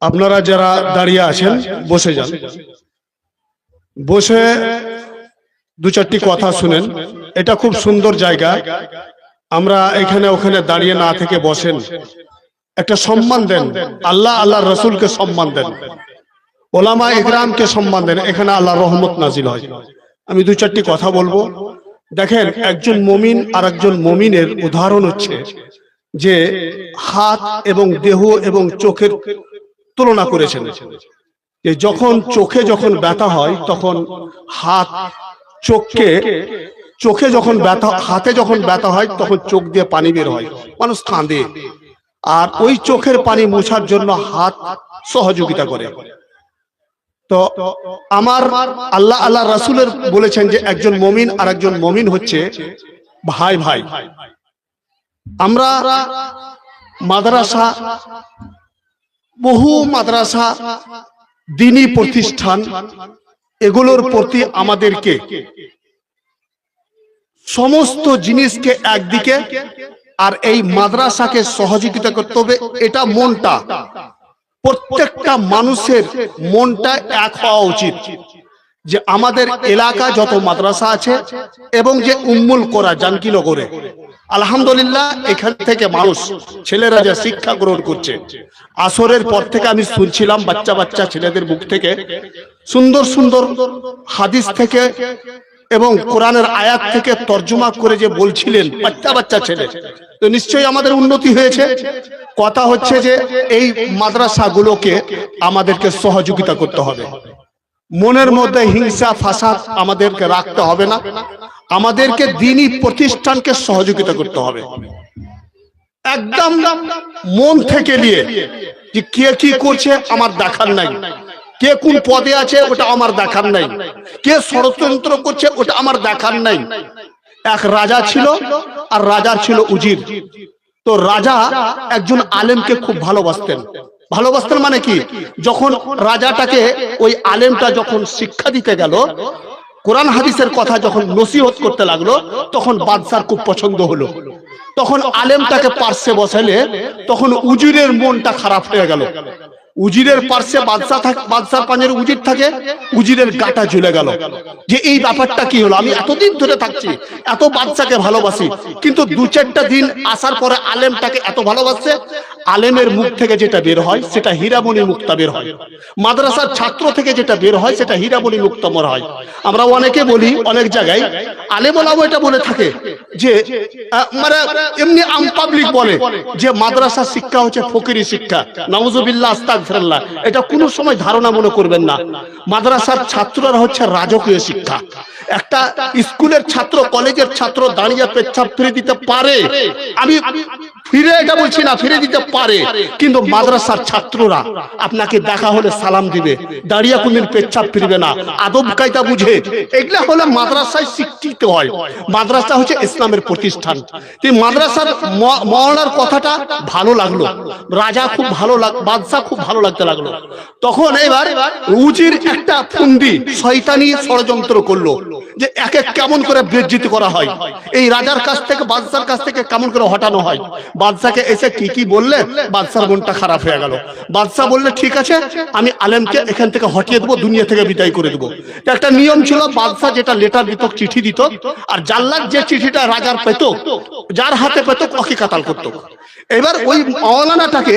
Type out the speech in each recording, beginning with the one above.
আপনারা যারা দাঁড়িয়ে আছেন, বসে যান। বসে দু চারটি কথা শুনেন। এটা খুব সুন্দর জায়গা। আমরা এখানে ওখানে দাঁড়িয়ে না থেকে বসেন। একটা সম্মান দেন। আল্লাহ আল্লাহ রসুলকে সম্মান দেন। ওলামা ইকরামকে সম্মান দেন। এখানে আল্লাহ রহমত নাজিল হয়। আমি দু চারটি কথা বলব। দেখেন, একজন মমিন আর একজন মমিনের উদাহরণ হচ্ছে যে হাত এবং দেহ এবং চোখের তুলনা করেছেন। যে যখন চোখে যখন ব্যথা হয়, তখন হাত চোখকে, চোখে যখন ব্যথা, হাতে যখন ব্যথা হয়, তখন চোখ দিয়ে পানি বের হয়। মানুষ কাঁদে। আর ওই চোখের পানি মোছার জন্য হাত সহযোগিতা করে। তো আমার আল্লাহ আল্লাহ রাসুলের বলেছেন যে একজন মমিন আর একজন মমিন হচ্ছে ভাই ভাই। আমরা মাদ্রাসা বহু মাদ্রাসা, দিনী প্রতিষ্ঠান, এগুলোর প্রতি আমাদেরকে সমস্ত জিনিসকে একদিকে আর এই মাদ্রাসাকে সহযোগিতা করতে হবে, এটা মনটা। প্রত্যেকটা মানুষের মনটা এক হওয়া উচিত। যে আমাদের এলাকা যত মাদ্রাসা আছে এবং যে উম্মুল করা জানকিনগরে। আলহামদুলিল্লাহ, এখান থেকে মানুষ, ছেলেরা যা শিক্ষা গ্রহণ করছে। আসরের পর থেকে আমি শুনছিলাম বাচ্চা বাচ্চা ছেলেদের মুখ থেকে সুন্দর সুন্দর হাদিস থেকে এবং কোরআনের আয়াত থেকে তর্জমা করে যে বলছিলেন বাচ্চা বাচ্চা ছেলে। তো নিশ্চয়ই আমাদের উন্নতি হয়েছে। কথা হচ্ছে যে এই মাদ্রাসাগুলোকে আমাদেরকে সহযোগিতা করতে হবে। মনের মধ্যে হিংসা ফাসাদ আমাদেরকে রাখতে হবে না। আমাদেরকে দিনই প্রতিষ্ঠানকে সহযোগিতা করতে হবে। একদম মন থেকে নিয়ে যে কে কি করছে আমার দেখার নাই। কে কোন পদে আছে ওটা আমার দেখার নাই। কে ষড়যন্ত্র করছে ওটা আমার দেখার নাই। এক রাজা ছিল আর রাজার ছিল উজির। তো রাজা একজন আলেমকে খুব ভালোবাসতেন। ভালোবাসতেন মানে কি? যখন রাজাটাকে ওই আলেমটা যখন শিক্ষা দিতে গেল, কোরআন হাদিসের কথা যখন নসিহত করতে লাগল, তখন বাদশার খুব পছন্দ হলো। তখন আলেমটাকে পার্শ্বে বসালে তখন উজিরের মনটা খারাপ হয়ে গেল। উজিরের পার্শ্বে বাদশা থাকে বাদশার পাঞ্জের উজির থাকে, উজিরের গাটা ঝুলে গেল। যে এই ব্যাপারটা কি হলো? আমি এতদিন ধরে থাকছি, এত বাদশাকে ভালোবাসি, কিন্তু দু চারটা দিন আসার পরে আলেমটাকে এত ভালোবাসছে আলেমের মুখ থেকে যেটা বের হয়, সেটা হীরামণি মুক্তা বের হয়। মাদ্রাসার ছাত্র থেকে যেটা বের হয়, সেটা হীরামণি মুক্তমর হয়। আমরা অনেকে বলি, অনেক জায়গায় আলেম ওলামা এটা বলে থাকে যে মানে এমনি আম পাবলিক বলে যে মাদ্রাসা শিক্ষা হচ্ছে ফকিরি শিক্ষা। নওয়াজুবিল্লাহ আস্তাগফিরুল্লাহ। এটা কোনো সময় ধারণা মনে করবেন না। মাদ্রাসার ছাত্ররা হচ্ছে রাজকীয় শিক্ষা। একটা স্কুলের ছাত্র, কলেজের ছাত্র দাঁড়িয়ে পেচ্ছাপ ফিরে দিতে পারে। আমি ফিরে এটা বলছি না, ফিরে দিতে পারে। কিন্তু মাদ্রাসার ছাত্ররা আপনাকে দেখা হলে সালাম দিবে। দাঁড়িয়া কোনদিন পেচ্ছাপ ফিরবে না। আদব কায়দা বুঝে। এগুলা হলে মাদ্রাসায় শিক্ষিত হয়। মাদ্রাসা হচ্ছে ইসলামের প্রতিষ্ঠান। এই মাদ্রাসার ম- মওলানার কথাটা ভালো লাগল। রাজা খুব ভালো লাগ বাদশা খুব ভালো লাগতে লাগল। তখন এবার উজির একটা ফুন্দি শয়তানি ষড়যন্ত্র করল যে একে কেমন করে বেজ্জিতি করা হয়। এই রাজার কাছ থেকে, বাদশার কাছ থেকে কেমন করে হটানো হয়? বাদশাকে এসে কি কি বললে, বাদশার মনটা খারাপ হয়ে গেল। বাদশাহ বললে, ঠিক আছে, আমি আলেমকে এখান থেকে হটিয়ে দেবো, দুনিয়া থেকে বিদায় করে দেবো। একটা নিয়ম ছিল বাদশাহ যেটা লেটার দিত, চিঠি দিত, আর জাল্লাদ যে চিঠিটা রাজার পেত, যার হাতে পেত ওকে কাতাল করতো। এবার ওই মৌলানাটাকে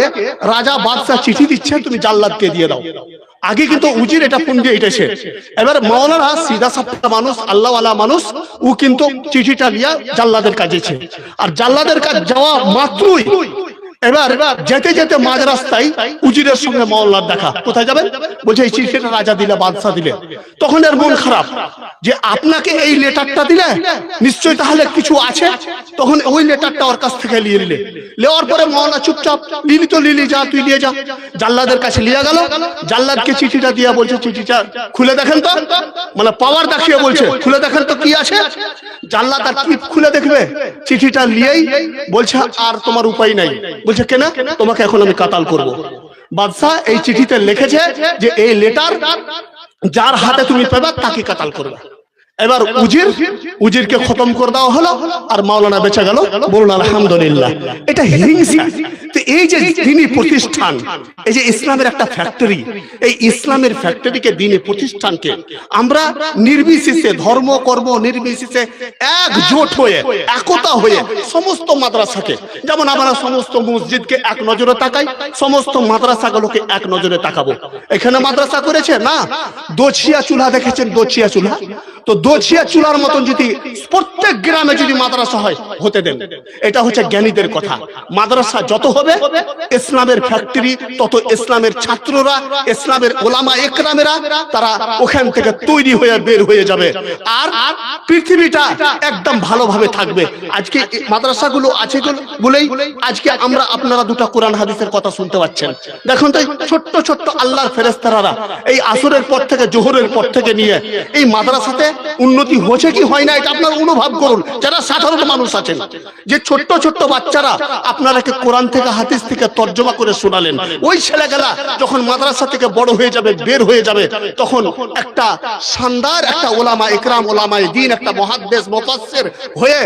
রাজা বাদশাহ চিঠি দিচ্ছে, তুমি জাল্লাদকে দিয়ে দাও। আগে কিন্তু উজির এটা পুঁজি এটা এবার মৌলানা সিধা সাপ্তা মানুষ আল্লাহওয়ালা মানুষ ও কিন্তু চিঠিটা নিয়ে জাল্লাদের কাজেছে আর জাল্লাদের কাজ যাওয়া মাত্রই এবার যেতে যেতে মাঝ রাস্তায় উজিরের সঙ্গে মহল্লার দেখা। কোথায় যাবেন? বলছে, এই চিঠিটা রাজা দিলে, বাদশাহ দিলে। তখন এর মন খারাপ যে আপনাকে এই লেটারটা দিলে? নিশ্চয়ই তাহলে কিছু আছে? তখন ওই লেটারটা ওর কাছ থেকে নিয়ে নিলে। নেওয়ার পরে মহল্লা চুপচাপ, লিলি তো লিলি, যা, তুই নিয়ে যা। জাল্লাদের কাছে নিয়ে গেল। জাল্লাদকে চিঠিটা দিয়ে বলছে চিঠিটা খুলে দেখেন তো। মানে পাওয়ার দেখিয়ে বলছে, খুলে দেখেন তো কি আছে? জাল্লাদ আর কি খুলে দেখবে। চিঠিটা নিয়েই বলছে, আর তোমার উপায় নাই। বলছে, কেন? তোমাকে এখন আমি কাতাল করব। বাদশাহ এই চিঠিতে লিখেছে যে এই লেটার যার হাতে তুমি পেবা তাকে কাতাল করবে। এবার উজির, উজিরকে খতম করে দেওয়া হলো আর মাওলানা বেঁচে গেল। বলুন, আলহামদুলিল্লাহ। এটা হিংসা। এই যে দিনী প্রতিষ্ঠান এই যে ইসলামের একটা ফ্যাক্টরি এই ইসলামের ফ্যাক্টরিকে দিনী প্রতিষ্ঠানকে আমরা নির্বিশেষে ধর্ম কর্ম নির্বিশেষে একজোট হয়ে একতা হয়ে সমস্ত মাদ্রাসাকে যেমন আমরা সমস্ত মসজিদকে এক নজরে তাকাই সমস্ত মাদ্রাসাগুলোকে এক নজরে তাকাবো। এখানে মাদ্রাসা করেছে? না। দোছিয়া চুলা দেখেছেন? দোছিয়া চুলা তো দোছিয়া চুলার মতন যদি প্রত্যেক গ্রামে যদি মাদ্রাসা হয়, হতে দেন। এটা হচ্ছে জ্ঞানীদের কথা। মাদ্রাসা যত হবে, ইসলামের ফ্যাক্টরি, তত ইসলামের ছাত্ররা, ইসলামের ওলামা একরামেরা, তারা ওখান থেকে তৈরি হয়ে বের হয়ে যাবে। আর পৃথিবীটা একদম ভালোভাবে থাকবে। আজকে মাদ্রাসাগুলো আছে বলেই আজকে আমরা আপনারা দুটো কোরআন হাদিসের কথা শুনতে পাচ্ছেন। দেখুন তো, ছোট্ট ছোট্ট আল্লাহর ফেরেস্তারা এই আসরের পর থেকে, জোহরের পর থেকে নিয়ে এই মাদ্রাসাতে উন্নতি হয়েছে কি হয় না, এটা আপনারা অনুভব করুন। যারা সাধারণ মানুষ আছেন, যে ছোট্ট ছোট্ট বাচ্চারা আপনারাকে কোরআন থেকে, হাদিস থেকে তর্জমা করে শোনালেন, ওই ছেলেগুলা যখন মাদ্রাসা থেকে বড় হয়ে যাবে, বের হয়ে যাবে, তখন একটা শানদার একটা ওলামা একরাম ওলামায়ে দিন, একটা মহাদ্দেশ, মুফাসসির হয়ে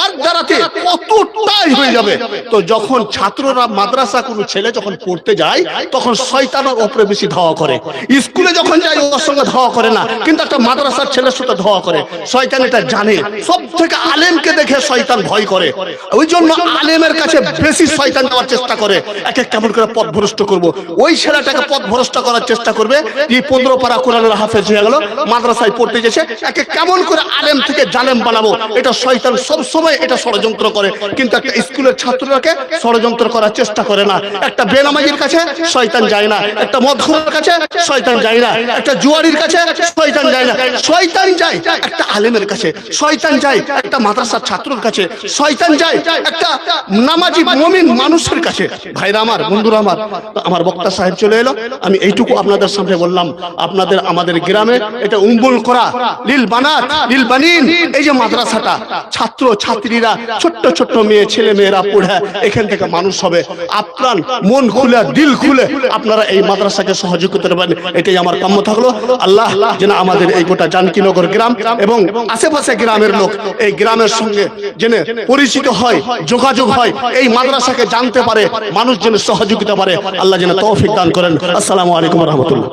ওর দ্বারাতে কতটাই হয়ে যাবে। তো যখন ছাত্ররা মাদ্রাসা, কোনো ছেলে যখন পড়তে যায়, তখন শয়তানের ওপরে বেশি ধাওয়া করে। স্কুলে যখন যায়, ওর সঙ্গে ধাওয়া করে না। কিন্তু একটা মাদ্রাসার ছেলের সাথে ধাওয়া করে। শয়তান এটা জানে। সব থেকে আলেমকে দেখে শয়তান ভয় করে। ওই জন্য আলেমের কাছে বেশি শয়তান দেওয়ার চেষ্টা করে। একে কেমন করে পথ ভ্রষ্ট করব? ওই ছেলেটাকে পথ ভ্রষ্ট করার চেষ্টা করবে। যে পনেরো পারা কোরআনের হাফেজ হয়ে গেল, মাদ্রাসায় পড়তে গেছে। একে কেমন করে আলেম থেকে জালেম বানাবো? এটা শয়তান সব সময় এটা ষড়যন্ত্র করে। কিন্তু একটা স্কুলের ছাত্ররাকে ষড়যন্ত্র করার চেষ্টা করে না। একটা বেনামাজির কাছে শয়তান যায় না। একটা মদখোরের কাছে শয়তান যায় না। একটা জুয়ারির কাছে শয়তান যায় না। শয়তান যায় একটা আলেমের কাছে। শয়তান যায় একটা মাদ্রাসার ছাত্রর কাছে। শয়তান যায় একটা নামাজি মমিন মানুষের কাছে। ভাইরা আমার, বন্ধুরা আমার আমার বক্তা সাহেব চলে এলো। আমি এইটুকু আপনাদের সামনে বললাম। আপনাদের আমাদের গ্রামে এটা উম্বুল করা, লিল বানাত, লিল বানিন, এই যে মাদ্রাসাটা। ছাত্র, ছাত্রীরা, ছোট্ট ছোট্ট মেয়ে, ছেলে মেয়েরা পড়ে, এখান থেকে মানুষ হবে। আপনার মন খুলে, দিল খুলে আপনারা এই মাদ্রাসাকে সহযোগিতা করবেন। এটাই আমার কাম্য থাকল। আল্লাহ যেন আমাদের এই গোটা জানকীনগর গ্রাম এবং আশেপাশে গ্রামের লোক এই গ্রামের সঙ্গে জেনে পরিচিত হয়, যোগাযোগ হয়, এই মাদ্রাসাকে জানতে পারে, মানুষ যেন সহযোগিতা পারে। আল্লাহ যেন তৌফিক দান করেন। আসসালামু আলাইকুম রহমতুল্লাহ।